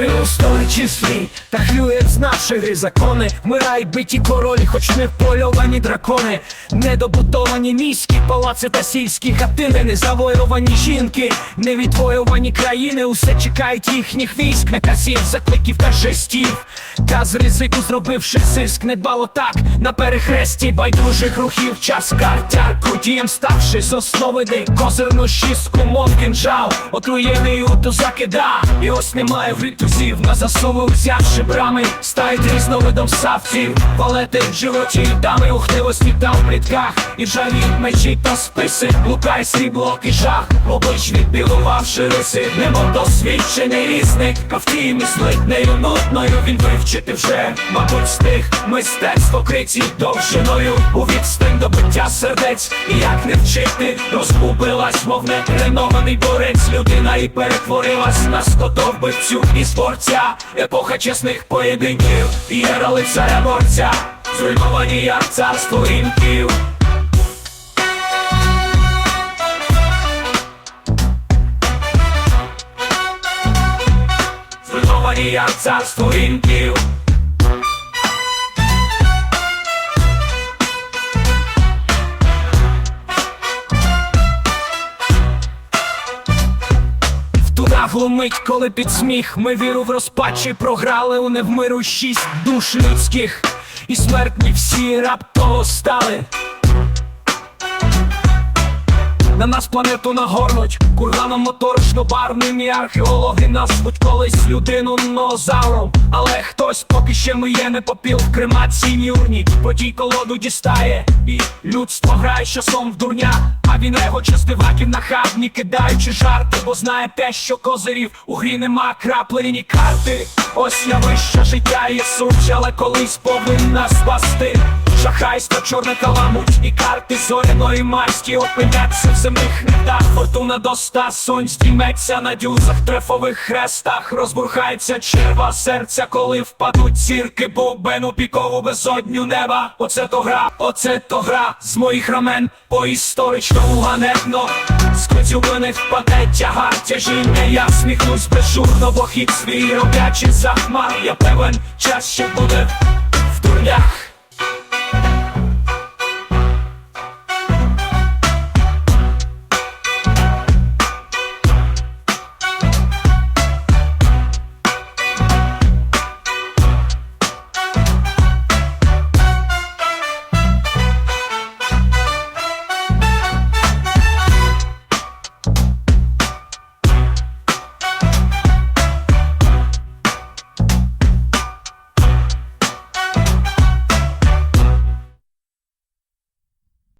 Ти у столі числі, та хлює з нашої закони. Мирай биті королі, хоч не впольовані дракони, недобудовані міські палаци та сільські хатини, не завоювані жінки, не відвоювані країни, усе чекають їхніх військ, наказів, закликів та жестів. Та з ризику зробивши сиск, не дбало так. На перехресті байдужих рухів, час картярку дієм ставши з основи де козирну шістку, мов кінжал, отруєний уту закида. І ось немає вритузів, на засову взявши брами, стають різновидом савців, палети в животі, дами ухливості та в плітках, і жалі мечі та списи, лукай срібло і жах, облич відбілувавши риси, немов досвідчений різник, а втім мислить нею нудною він вивчити вже, мабуть, стих мистецтво криті довжиною у відстань до биття сердець, і як не вчити, розгубилась, мов нетренований борець, людина і перетворилась на скотовбивцю і спорця, епоха чесних поєдинків, і ера лицаря борця, зруйновані як царство інків. Зруйновані як царство інків. В мить, коли під сміх ми віру в розпачі програли у невмиру шість душ людських, і смертні всі раптово стали. На нас планету нагорнуть. Курганом моторошно-барвним і археологи назвуть колись людину нозавром Але хтось поки ще миє не попіл. В кремаційній урні По тій колоду дістає. І людство грає часом в дурня. А він регоче з диваків нахабні, кидаючи жарти Бо знає те, що козирів. У грі нема краплені карти. Ось явище життя є суч, але колись повинна спасти Шахайство, чорна каламуть і карти зоряної масті опиняться в земних нетах Фортуна до ста сонь стріметься на дюзах трефових хрестах. Розбурхається черва серця, коли впадуть зірки бубену пікову безодню неба. Оце то гра, оце то гра з моїх рамен. По історичному ганебно коцюблених впаде тягар тяжіння Я сміхнусь безжурно, бо хід свій роблячи захмар. Я певен, час ще буде